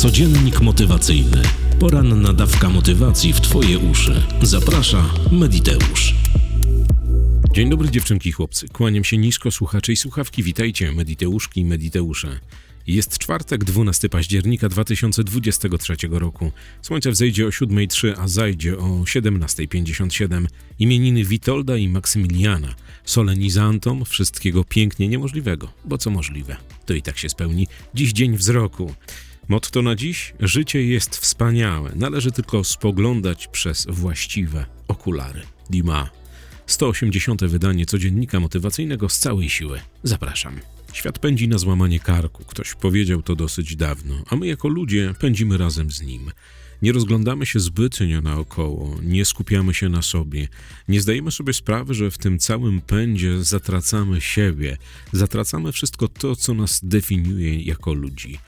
Codziennik motywacyjny. Poranna dawka motywacji w Twoje uszy. Zaprasza Mediteusz. Dzień dobry dziewczynki i chłopcy. Kłaniam się nisko, słuchacze i słuchawki. Witajcie, Mediteuszki i Mediteusze. Jest czwartek, 12 października 2023 roku. Słońce wzejdzie o 7.03, a zajdzie o 17.57. Imieniny Witolda i Maksymiliana. Solenizantom wszystkiego pięknie niemożliwego, bo co możliwe, to i tak się spełni. Dziś dzień wzroku. Motto na dziś: Życie jest wspaniałe, należy tylko spoglądać przez właściwe okulary. Dima. 180. wydanie codziennika motywacyjnego z całej siły. Zapraszam. Świat pędzi na złamanie karku. Ktoś powiedział to dosyć dawno, a my jako ludzie pędzimy razem z nim. Nie rozglądamy się zbytnio naokoło, nie skupiamy się na sobie, nie zdajemy sobie sprawy, że w tym całym pędzie zatracamy siebie, zatracamy wszystko to, co nas definiuje jako ludzi.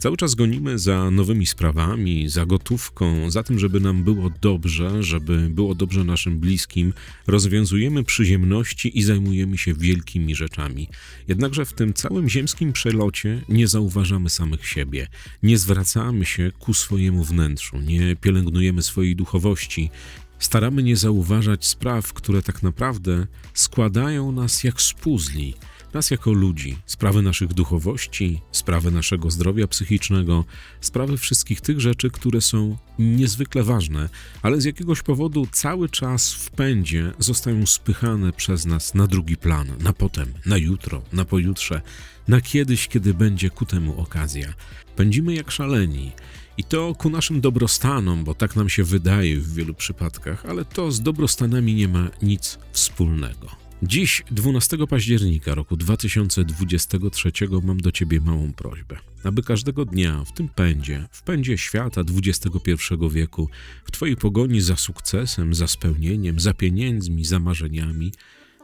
Cały czas gonimy za nowymi sprawami, za gotówką, za tym, żeby nam było dobrze, żeby było dobrze naszym bliskim. Rozwiązujemy przyziemności i zajmujemy się wielkimi rzeczami. Jednakże w tym całym ziemskim przelocie nie zauważamy samych siebie, nie zwracamy się ku swojemu wnętrzu, nie pielęgnujemy swojej duchowości, staramy nie zauważać spraw, które tak naprawdę składają nas jak z puzli nas jako ludzi, sprawy naszych duchowości, sprawy naszego zdrowia psychicznego, sprawy wszystkich tych rzeczy, które są niezwykle ważne, ale z jakiegoś powodu cały czas w pędzie zostają spychane przez nas na drugi plan, na potem, na jutro, na pojutrze, na kiedyś, kiedy będzie ku temu okazja. Pędzimy jak szaleni. I to ku naszym dobrostanom, bo tak nam się wydaje w wielu przypadkach, ale to z dobrostanami nie ma nic wspólnego. Dziś, 12 października roku 2023, mam do Ciebie małą prośbę, aby każdego dnia w tym pędzie, w pędzie świata XXI wieku, w Twojej pogoni za sukcesem, za spełnieniem, za pieniędzmi, za marzeniami,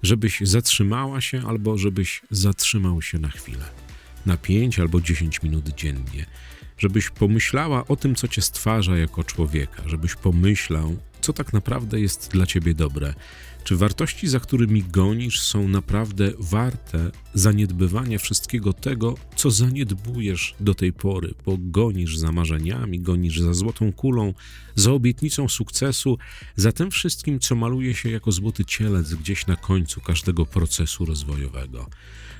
żebyś zatrzymała się albo żebyś zatrzymał się na chwilę, na 5 albo 10 minut dziennie, żebyś pomyślała o tym, co Cię stwarza jako człowieka, żebyś pomyślał, co tak naprawdę jest dla Ciebie dobre czy wartości, za którymi gonisz, są naprawdę warte zaniedbywania wszystkiego tego, co zaniedbujesz do tej pory, bo gonisz za marzeniami, gonisz za złotą kulą, za obietnicą sukcesu, za tym wszystkim, co maluje się jako złoty cielec gdzieś na końcu każdego procesu rozwojowego.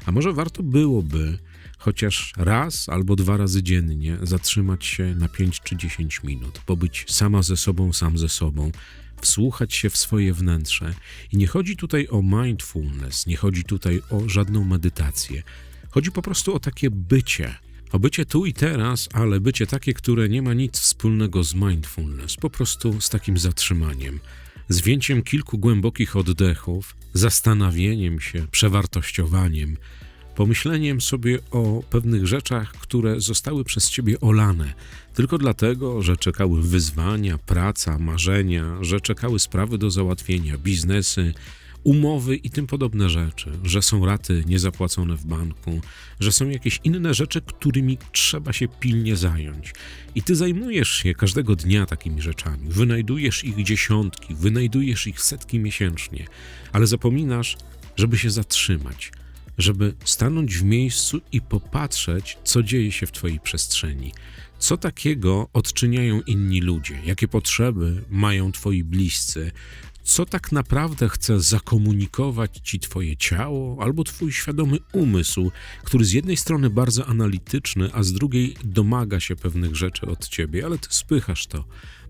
A może warto byłoby chociaż raz albo dwa razy dziennie zatrzymać się na 5 czy 10 minut, pobyć sama ze sobą, sam ze sobą, wsłuchać się w swoje wnętrze. I nie chodzi tutaj o mindfulness, nie chodzi tutaj o żadną medytację. Chodzi po prostu o takie bycie. O bycie tu i teraz, ale bycie takie, które nie ma nic wspólnego z mindfulness, po prostu z takim zatrzymaniem, z wzięciem kilku głębokich oddechów, zastanawieniem się, przewartościowaniem, pomyśleniem sobie o pewnych rzeczach, które zostały przez ciebie olane, tylko dlatego, że czekały wyzwania, praca, marzenia, że czekały sprawy do załatwienia, biznesy, umowy i tym podobne rzeczy, że są raty niezapłacone w banku, że są jakieś inne rzeczy, którymi trzeba się pilnie zająć. I ty zajmujesz się każdego dnia takimi rzeczami, wynajdujesz ich dziesiątki, wynajdujesz ich setki miesięcznie, ale zapominasz, żeby się zatrzymać żeby stanąć w miejscu i popatrzeć, co dzieje się w Twojej przestrzeni. Co takiego odczyniają inni ludzie? Jakie potrzeby mają Twoi bliscy? Co tak naprawdę chce zakomunikować Ci Twoje ciało albo Twój świadomy umysł, który z jednej strony bardzo analityczny, a z drugiej domaga się pewnych rzeczy od Ciebie, ale Ty spychasz to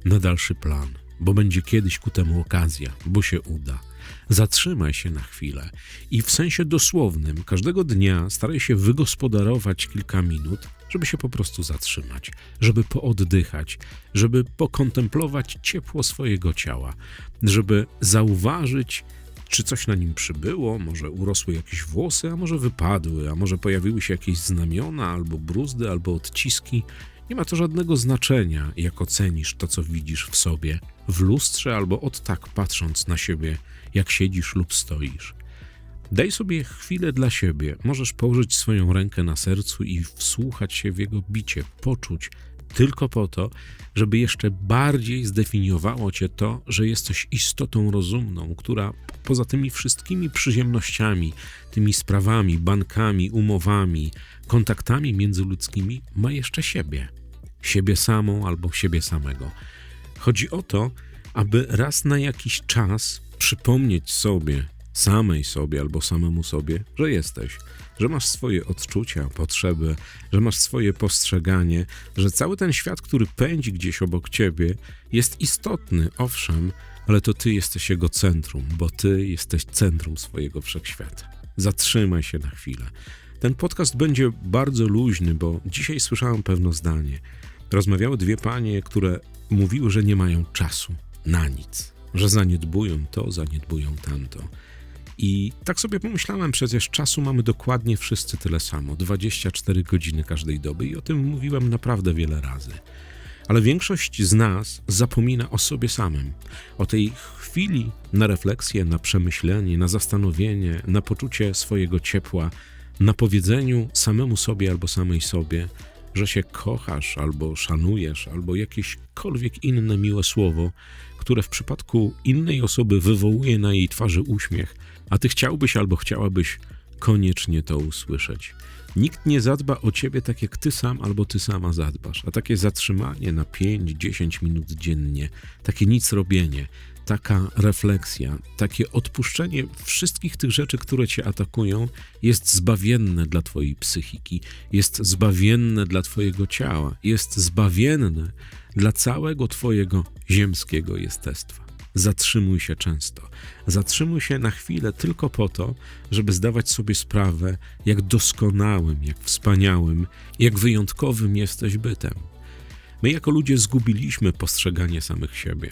na dalszy plan, bo będzie kiedyś ku temu okazja, bo się uda. Zatrzymaj się na chwilę i w sensie dosłownym każdego dnia staraj się wygospodarować kilka minut, żeby się po prostu zatrzymać, żeby pooddychać, żeby pokontemplować ciepło swojego ciała, żeby zauważyć, czy coś na nim przybyło, może urosły jakieś włosy, a może wypadły, a może pojawiły się jakieś znamiona, albo bruzdy, albo odciski. Nie ma to żadnego znaczenia, jak ocenisz to, co widzisz w sobie, w lustrze, albo od tak patrząc na siebie jak siedzisz lub stoisz. Daj sobie chwilę dla siebie. Możesz położyć swoją rękę na sercu i wsłuchać się w jego bicie, poczuć tylko po to, żeby jeszcze bardziej zdefiniowało cię to, że jesteś istotą rozumną, która poza tymi wszystkimi przyziemnościami, tymi sprawami, bankami, umowami, kontaktami międzyludzkimi ma jeszcze siebie. siebie samą albo siebie samego. Chodzi o to, aby raz na jakiś czas przypomnieć sobie, samej sobie albo samemu sobie, że jesteś, że masz swoje odczucia, potrzeby, że masz swoje postrzeganie, że cały ten świat, który pędzi gdzieś obok ciebie, jest istotny, owszem, ale to ty jesteś jego centrum, bo ty jesteś centrum swojego wszechświata. Zatrzymaj się na chwilę. Ten podcast będzie bardzo luźny, bo dzisiaj słyszałem pewne zdanie. Rozmawiały dwie panie, które mówiły, że nie mają czasu na nic, że zaniedbują to, zaniedbują tamto. I tak sobie pomyślałem, przecież czasu mamy dokładnie wszyscy tyle samo 24 godziny każdej doby, i o tym mówiłem naprawdę wiele razy. Ale większość z nas zapomina o sobie samym, o tej chwili na refleksję, na przemyślenie, na zastanowienie, na poczucie swojego ciepła, na powiedzeniu samemu sobie albo samej sobie, że się kochasz, albo szanujesz, albo jakiekolwiek inne miłe słowo, które w przypadku innej osoby wywołuje na jej twarzy uśmiech, a ty chciałbyś albo chciałabyś koniecznie to usłyszeć. Nikt nie zadba o ciebie tak jak ty sam albo ty sama zadbasz, a takie zatrzymanie na 5-10 minut dziennie, takie nic robienie, taka refleksja, takie odpuszczenie wszystkich tych rzeczy, które cię atakują, jest zbawienne dla twojej psychiki, jest zbawienne dla twojego ciała, jest zbawienne dla całego twojego ziemskiego jestestwa. Zatrzymuj się często. Zatrzymuj się na chwilę tylko po to, żeby zdawać sobie sprawę, jak doskonałym, jak wspaniałym, jak wyjątkowym jesteś bytem. My jako ludzie zgubiliśmy postrzeganie samych siebie.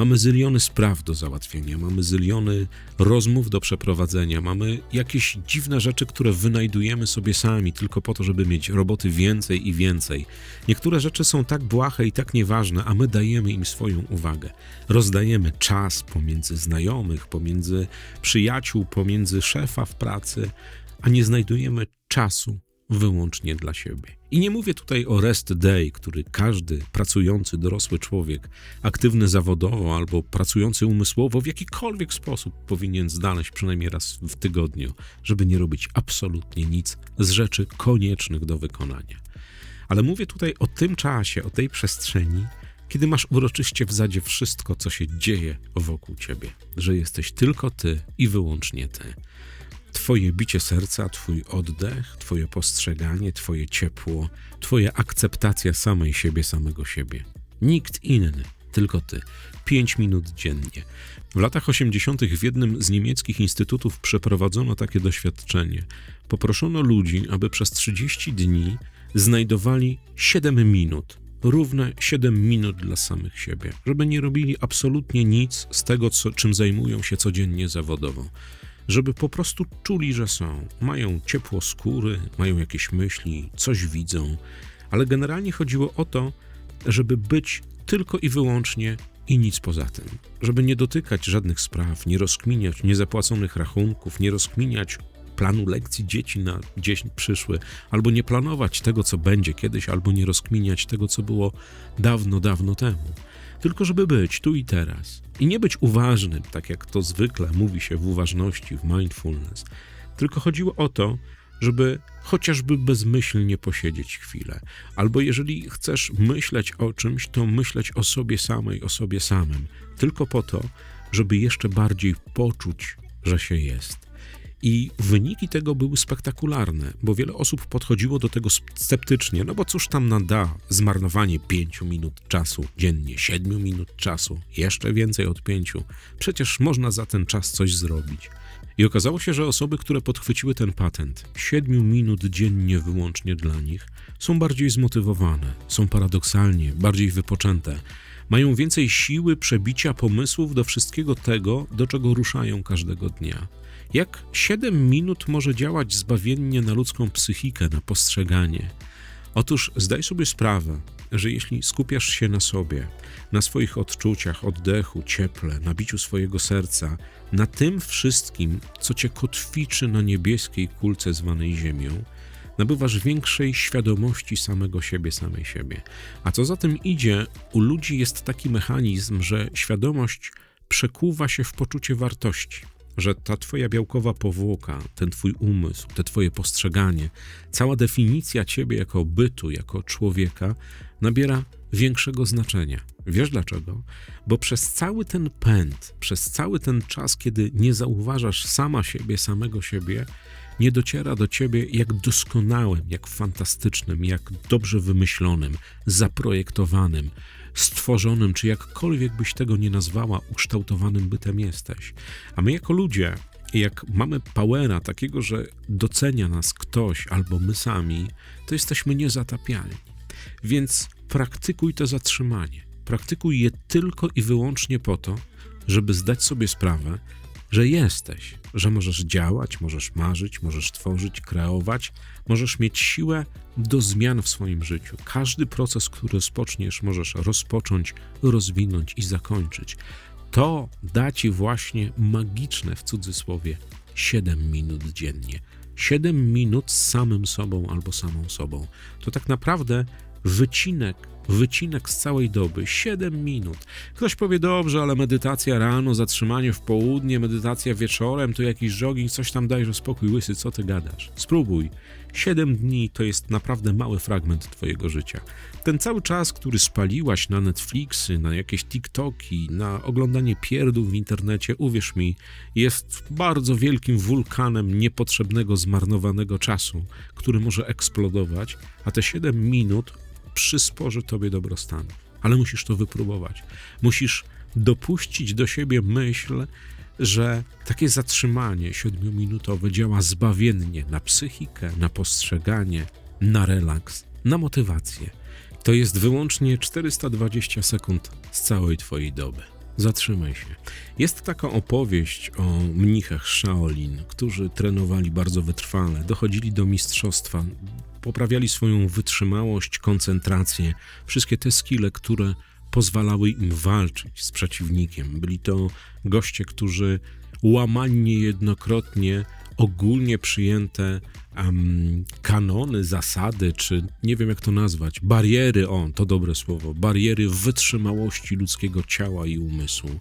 Mamy zyliony spraw do załatwienia, mamy zyliony rozmów do przeprowadzenia, mamy jakieś dziwne rzeczy, które wynajdujemy sobie sami tylko po to, żeby mieć roboty więcej i więcej. Niektóre rzeczy są tak błahe i tak nieważne, a my dajemy im swoją uwagę. Rozdajemy czas pomiędzy znajomych, pomiędzy przyjaciół, pomiędzy szefa w pracy, a nie znajdujemy czasu wyłącznie dla siebie. I nie mówię tutaj o rest day, który każdy pracujący dorosły człowiek, aktywny zawodowo albo pracujący umysłowo w jakikolwiek sposób powinien znaleźć przynajmniej raz w tygodniu, żeby nie robić absolutnie nic z rzeczy koniecznych do wykonania. Ale mówię tutaj o tym czasie, o tej przestrzeni, kiedy masz uroczyście w zadzie wszystko, co się dzieje wokół ciebie, że jesteś tylko ty i wyłącznie ty. Twoje bicie serca, Twój oddech, Twoje postrzeganie, Twoje ciepło, Twoja akceptacja samej siebie, samego siebie. Nikt inny, tylko Ty. Pięć minut dziennie. W latach 80. w jednym z niemieckich instytutów przeprowadzono takie doświadczenie. Poproszono ludzi, aby przez 30 dni znajdowali 7 minut, równe 7 minut dla samych siebie, żeby nie robili absolutnie nic z tego, co, czym zajmują się codziennie zawodowo żeby po prostu czuli, że są. Mają ciepło skóry, mają jakieś myśli, coś widzą, ale generalnie chodziło o to, żeby być tylko i wyłącznie i nic poza tym. Żeby nie dotykać żadnych spraw, nie rozkminiać niezapłaconych rachunków, nie rozkminiać planu lekcji dzieci na dzień przyszły, albo nie planować tego, co będzie kiedyś, albo nie rozkminiać tego, co było dawno, dawno temu tylko żeby być tu i teraz. I nie być uważnym, tak jak to zwykle mówi się w uważności, w mindfulness. Tylko chodziło o to, żeby chociażby bezmyślnie posiedzieć chwilę. Albo jeżeli chcesz myśleć o czymś, to myśleć o sobie samej, o sobie samym. Tylko po to, żeby jeszcze bardziej poczuć, że się jest. I wyniki tego były spektakularne, bo wiele osób podchodziło do tego sceptycznie, no bo cóż tam nada zmarnowanie pięciu minut czasu dziennie, siedmiu minut czasu, jeszcze więcej od pięciu. Przecież można za ten czas coś zrobić. I okazało się, że osoby, które podchwyciły ten patent, siedmiu minut dziennie wyłącznie dla nich, są bardziej zmotywowane, są paradoksalnie bardziej wypoczęte, mają więcej siły przebicia pomysłów do wszystkiego tego, do czego ruszają każdego dnia. Jak 7 minut może działać zbawiennie na ludzką psychikę, na postrzeganie? Otóż zdaj sobie sprawę, że jeśli skupiasz się na sobie, na swoich odczuciach, oddechu, cieple, nabiciu swojego serca, na tym wszystkim, co cię kotwiczy na niebieskiej kulce zwanej Ziemią, nabywasz większej świadomości samego siebie, samej siebie. A co za tym idzie, u ludzi jest taki mechanizm, że świadomość przekuwa się w poczucie wartości że ta twoja białkowa powłoka, ten twój umysł, te twoje postrzeganie, cała definicja ciebie jako bytu, jako człowieka nabiera większego znaczenia. Wiesz dlaczego? Bo przez cały ten pęd, przez cały ten czas, kiedy nie zauważasz sama siebie, samego siebie, nie dociera do ciebie, jak doskonałym, jak fantastycznym, jak dobrze wymyślonym, zaprojektowanym, stworzonym, czy jakkolwiek byś tego nie nazwała, ukształtowanym bytem jesteś. A my jako ludzie, jak mamy powera takiego, że docenia nas ktoś albo my sami, to jesteśmy niezatapialni. Więc praktykuj to zatrzymanie. Praktykuj je tylko i wyłącznie po to, żeby zdać sobie sprawę, że jesteś, że możesz działać, możesz marzyć, możesz tworzyć, kreować, możesz mieć siłę do zmian w swoim życiu. Każdy proces, który rozpoczniesz, możesz rozpocząć, rozwinąć i zakończyć. To da ci właśnie magiczne w cudzysłowie 7 minut dziennie. 7 minut z samym sobą albo samą sobą. To tak naprawdę wycinek, wycinek z całej doby, 7 minut. Ktoś powie, dobrze, ale medytacja rano, zatrzymanie w południe, medytacja wieczorem, to jakiś jogging, coś tam dajże spokój, łysy, co ty gadasz? Spróbuj. 7 dni to jest naprawdę mały fragment twojego życia. Ten cały czas, który spaliłaś na Netflixy, na jakieś TikToki, na oglądanie pierdów w internecie, uwierz mi, jest bardzo wielkim wulkanem niepotrzebnego, zmarnowanego czasu, który może eksplodować, a te 7 minut przysporzy tobie dobrostanu. Ale musisz to wypróbować. Musisz dopuścić do siebie myśl, że takie zatrzymanie siedmiominutowe działa zbawiennie na psychikę, na postrzeganie, na relaks, na motywację. To jest wyłącznie 420 sekund z całej Twojej doby. Zatrzymaj się. Jest taka opowieść o mnichach Shaolin, którzy trenowali bardzo wytrwale, dochodzili do mistrzostwa, poprawiali swoją wytrzymałość, koncentrację, wszystkie te skille, które pozwalały im walczyć z przeciwnikiem. Byli to goście, którzy łamali niejednokrotnie ogólnie przyjęte um, kanony, zasady, czy nie wiem jak to nazwać, bariery, on, to dobre słowo, bariery wytrzymałości ludzkiego ciała i umysłu.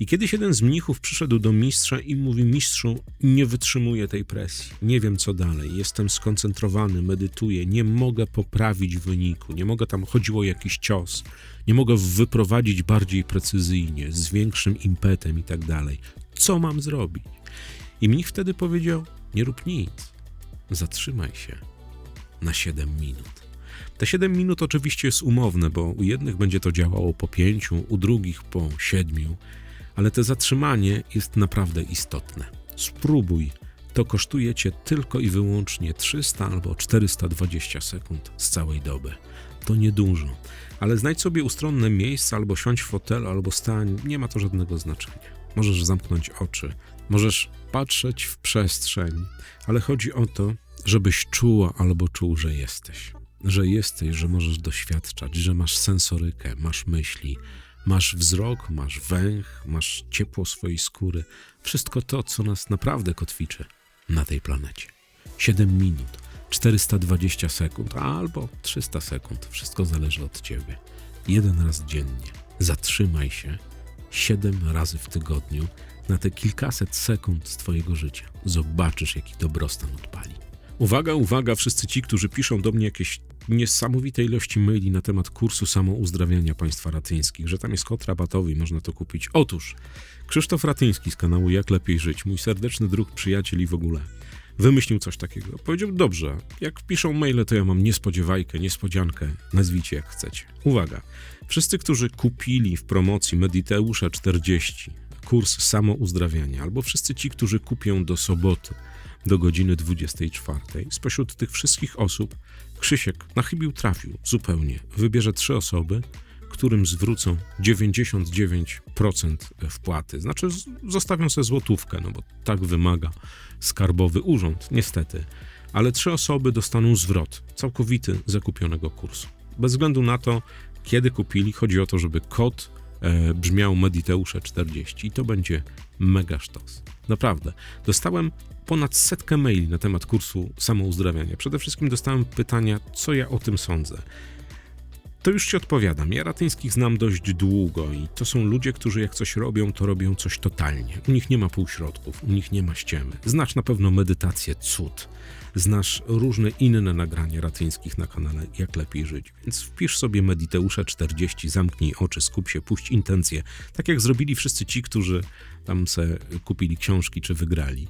I kiedyś jeden z mnichów przyszedł do mistrza i mówi: Mistrzu, nie wytrzymuję tej presji, nie wiem co dalej, jestem skoncentrowany, medytuję, nie mogę poprawić wyniku, nie mogę tam chodziło o jakiś cios, nie mogę wyprowadzić bardziej precyzyjnie, z większym impetem i tak dalej. Co mam zrobić? I mnich wtedy powiedział: Nie rób nic, zatrzymaj się na 7 minut. Te 7 minut oczywiście jest umowne, bo u jednych będzie to działało po 5, u drugich po 7, ale to zatrzymanie jest naprawdę istotne. Spróbuj. To kosztuje cię tylko i wyłącznie 300 albo 420 sekund z całej doby. To niedużo, ale znajdź sobie ustronne miejsce, albo siądź w fotelu, albo stań, nie ma to żadnego znaczenia. Możesz zamknąć oczy, możesz patrzeć w przestrzeń, ale chodzi o to, żebyś czuła albo czuł, że jesteś. Że jesteś, że możesz doświadczać, że masz sensorykę, masz myśli, masz wzrok, masz węch, masz ciepło swojej skóry. Wszystko to, co nas naprawdę kotwiczy na tej planecie. 7 minut, 420 sekund, albo 300 sekund. Wszystko zależy od ciebie. Jeden raz dziennie. Zatrzymaj się 7 razy w tygodniu na te kilkaset sekund z Twojego życia. Zobaczysz, jaki dobrostan odpali. Uwaga, uwaga, wszyscy ci, którzy piszą do mnie jakieś niesamowite ilości maili na temat kursu samouzdrawiania państwa ratyńskich, że tam jest kod rabatowy i można to kupić. Otóż Krzysztof Ratyński z kanału Jak Lepiej Żyć, mój serdeczny druh, przyjaciel i w ogóle, wymyślił coś takiego. Powiedział, dobrze, jak piszą maile, to ja mam niespodziewajkę, niespodziankę, nazwijcie jak chcecie. Uwaga, wszyscy, którzy kupili w promocji Mediteusza 40, kurs samouzdrawiania, albo wszyscy ci, którzy kupią do soboty, do godziny 24. Spośród tych wszystkich osób Krzysiek na chybił trafił zupełnie. Wybierze trzy osoby, którym zwrócą 99% wpłaty. Znaczy zostawią sobie złotówkę, no bo tak wymaga skarbowy urząd, niestety. Ale trzy osoby dostaną zwrot całkowity zakupionego kursu. Bez względu na to, kiedy kupili, chodzi o to, żeby kod e, brzmiał Mediteusze 40 i to będzie mega sztos. Naprawdę. Dostałem ponad setkę maili na temat kursu samouzdrawiania. Przede wszystkim dostałem pytania, co ja o tym sądzę. To już ci odpowiadam. Ja Ratyńskich znam dość długo i to są ludzie, którzy jak coś robią, to robią coś totalnie. U nich nie ma półśrodków, u nich nie ma ściemy. Znasz na pewno medytację, cud. Znasz różne inne nagrania Ratyńskich na kanale Jak Lepiej Żyć. Więc wpisz sobie Mediteusze 40, zamknij oczy, skup się, puść intencje. Tak jak zrobili wszyscy ci, którzy tam se kupili książki czy wygrali.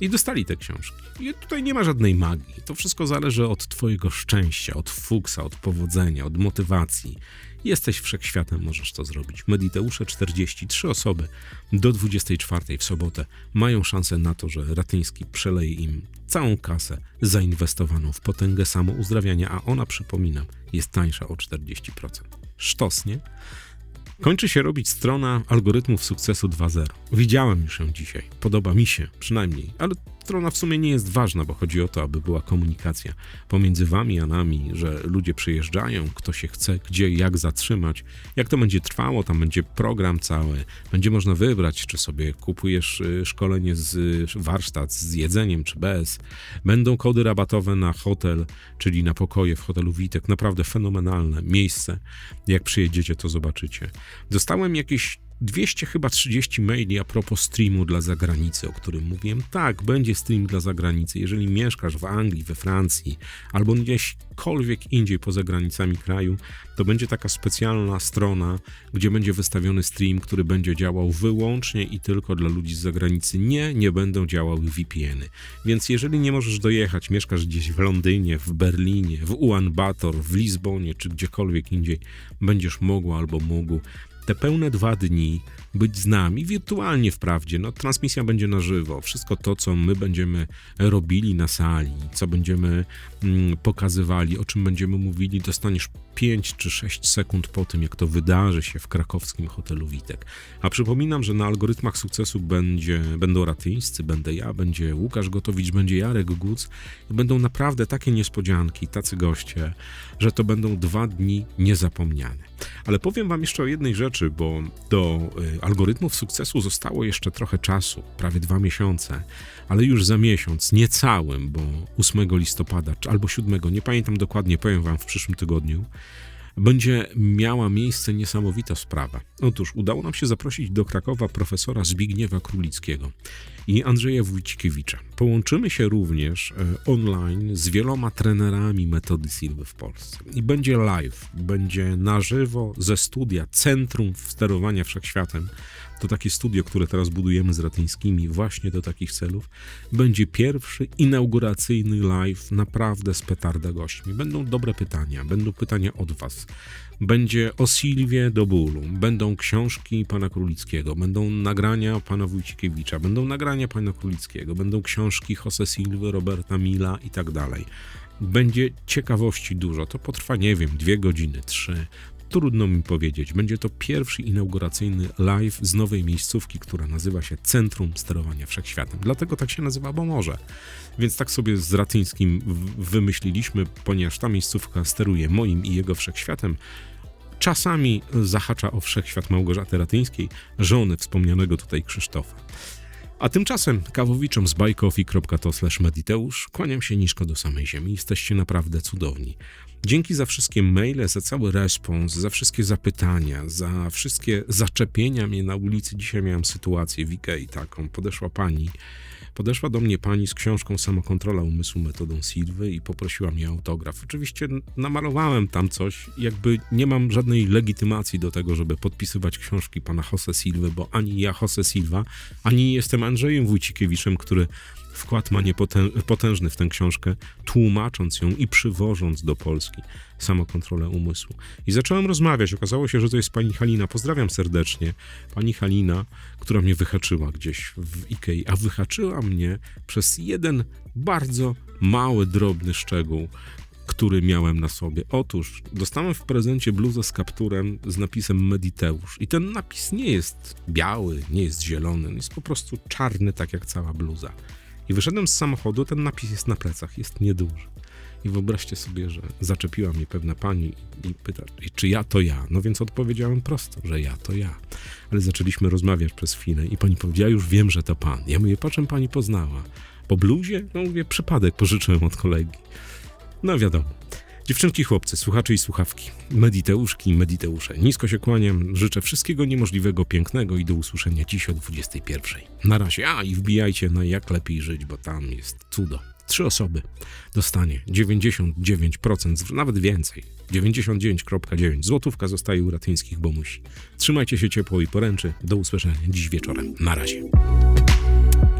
I dostali te książki. I tutaj nie ma żadnej magii. To wszystko zależy od Twojego szczęścia, od fuksa, od powodzenia, od motywacji. Jesteś wszechświatem, możesz to zrobić. Mediteusze 43 osoby do 24 w sobotę mają szansę na to, że Ratyński przeleje im całą kasę zainwestowaną w potęgę samouzdrawiania, a ona, przypominam, jest tańsza o 40%. Sztos, nie? Kończy się robić strona algorytmów sukcesu 2.0. Widziałem już ją dzisiaj. Podoba mi się, przynajmniej. Ale strona w sumie nie jest ważna, bo chodzi o to, aby była komunikacja pomiędzy wami a nami, że ludzie przyjeżdżają, kto się chce, gdzie, jak zatrzymać, jak to będzie trwało, tam będzie program cały, będzie można wybrać, czy sobie kupujesz y, szkolenie z warsztat z jedzeniem, czy bez. Będą kody rabatowe na hotel, czyli na pokoje w hotelu Witek. Naprawdę fenomenalne miejsce. Jak przyjedziecie, to zobaczycie. Dostałem jakieś 200 chyba 30 maili a propos streamu dla zagranicy, o którym mówiłem. Tak, będzie stream dla zagranicy. Jeżeli mieszkasz w Anglii, we Francji albo gdzieśkolwiek indziej poza granicami kraju, to będzie taka specjalna strona, gdzie będzie wystawiony stream, który będzie działał wyłącznie i tylko dla ludzi z zagranicy. Nie, nie będą działały VPN-y. Więc jeżeli nie możesz dojechać, mieszkasz gdzieś w Londynie, w Berlinie, w Ulaanbaatar, w Lizbonie czy gdziekolwiek indziej, będziesz mogła albo mógł te pełne dwa dni być z nami, wirtualnie wprawdzie. No, transmisja będzie na żywo. Wszystko to, co my będziemy robili na sali, co będziemy mm, pokazywali, o czym będziemy mówili, dostaniesz 5 czy 6 sekund po tym, jak to wydarzy się w krakowskim hotelu Witek. A przypominam, że na algorytmach sukcesu będzie, będą Ratyńscy, będę ja, będzie Łukasz Gotowicz, będzie Jarek Guc i będą naprawdę takie niespodzianki, tacy goście, że to będą dwa dni niezapomniane. Ale powiem wam jeszcze o jednej rzeczy, bo do y, algorytmów sukcesu zostało jeszcze trochę czasu, prawie dwa miesiące, ale już za miesiąc, niecałym, bo 8 listopada albo 7, nie pamiętam dokładnie, powiem Wam w przyszłym tygodniu, będzie miała miejsce niesamowita sprawa. Otóż udało nam się zaprosić do Krakowa profesora Zbigniewa Królickiego i Andrzeja Wójcikiewicza. Połączymy się również e, online z wieloma trenerami metody Silwy w Polsce. I będzie live, będzie na żywo ze studia Centrum Sterowania Wszechświatem to takie studio, które teraz budujemy z Ratyńskimi właśnie do takich celów, będzie pierwszy inauguracyjny live naprawdę z petarda gośćmi. Będą dobre pytania, będą pytania od Was. Będzie o Silwie do bólu, będą książki pana Królickiego, będą nagrania pana Wójcikiewicza, będą nagrania pana Królickiego, będą książki Jose Silwy, Roberta Mila i tak dalej. Będzie ciekawości dużo. To potrwa, nie wiem, dwie godziny, trzy. Trudno mi powiedzieć. Będzie to pierwszy inauguracyjny live z nowej miejscówki, która nazywa się Centrum Sterowania Wszechświatem. Dlatego tak się nazywa, bo może. Więc tak sobie z Ratyńskim wymyśliliśmy, ponieważ ta miejscówka steruje moim i jego wszechświatem. Czasami zahacza o wszechświat Małgorzaty Ratyńskiej, żony wspomnianego tutaj Krzysztofa. A tymczasem kawowiczom z buycoffee.to mediteusz kłaniam się nisko do samej ziemi. Jesteście naprawdę cudowni. Dzięki za wszystkie maile, za cały respons, za wszystkie zapytania, za wszystkie zaczepienia mnie na ulicy. Dzisiaj miałem sytuację w Ikei taką. Podeszła pani, podeszła do mnie pani z książką Samokontrola umysłu metodą Silwy i poprosiła mnie autograf. Oczywiście namalowałem tam coś, jakby nie mam żadnej legitymacji do tego, żeby podpisywać książki pana Jose Silwy, bo ani ja Jose Silva, ani jestem Andrzejem Wójcikiewiczem, który Wkład ma niepotężny w tę książkę, tłumacząc ją i przywożąc do Polski samokontrolę umysłu. I zacząłem rozmawiać. Okazało się, że to jest pani Halina. Pozdrawiam serdecznie. Pani Halina, która mnie wyhaczyła gdzieś w Ikei, a wyhaczyła mnie przez jeden bardzo mały, drobny szczegół, który miałem na sobie. Otóż dostałem w prezencie bluzę z kapturem z napisem Mediteusz. I ten napis nie jest biały, nie jest zielony, jest po prostu czarny, tak jak cała bluza. I wyszedłem z samochodu, ten napis jest na plecach, jest nieduży. I wyobraźcie sobie, że zaczepiła mnie pewna pani i pyta, czy ja to ja. No więc odpowiedziałem prosto, że ja to ja. Ale zaczęliśmy rozmawiać przez chwilę i pani powiedziała, już wiem, że to pan. Ja mówię, po czym pani poznała? Po bluzie? No mówię, przypadek pożyczyłem od kolegi. No wiadomo. Dziewczynki, chłopcy, słuchacze i słuchawki, mediteuszki i mediteusze, nisko się kłaniam, życzę wszystkiego niemożliwego, pięknego i do usłyszenia dziś o 21. Na razie, a i wbijajcie na jak lepiej żyć, bo tam jest cudo. Trzy osoby dostanie 99%, z- nawet więcej, 99,9. Złotówka zostaje u Ratyńskich, bo musi. Trzymajcie się ciepło i poręczy. Do usłyszenia dziś wieczorem. Na razie.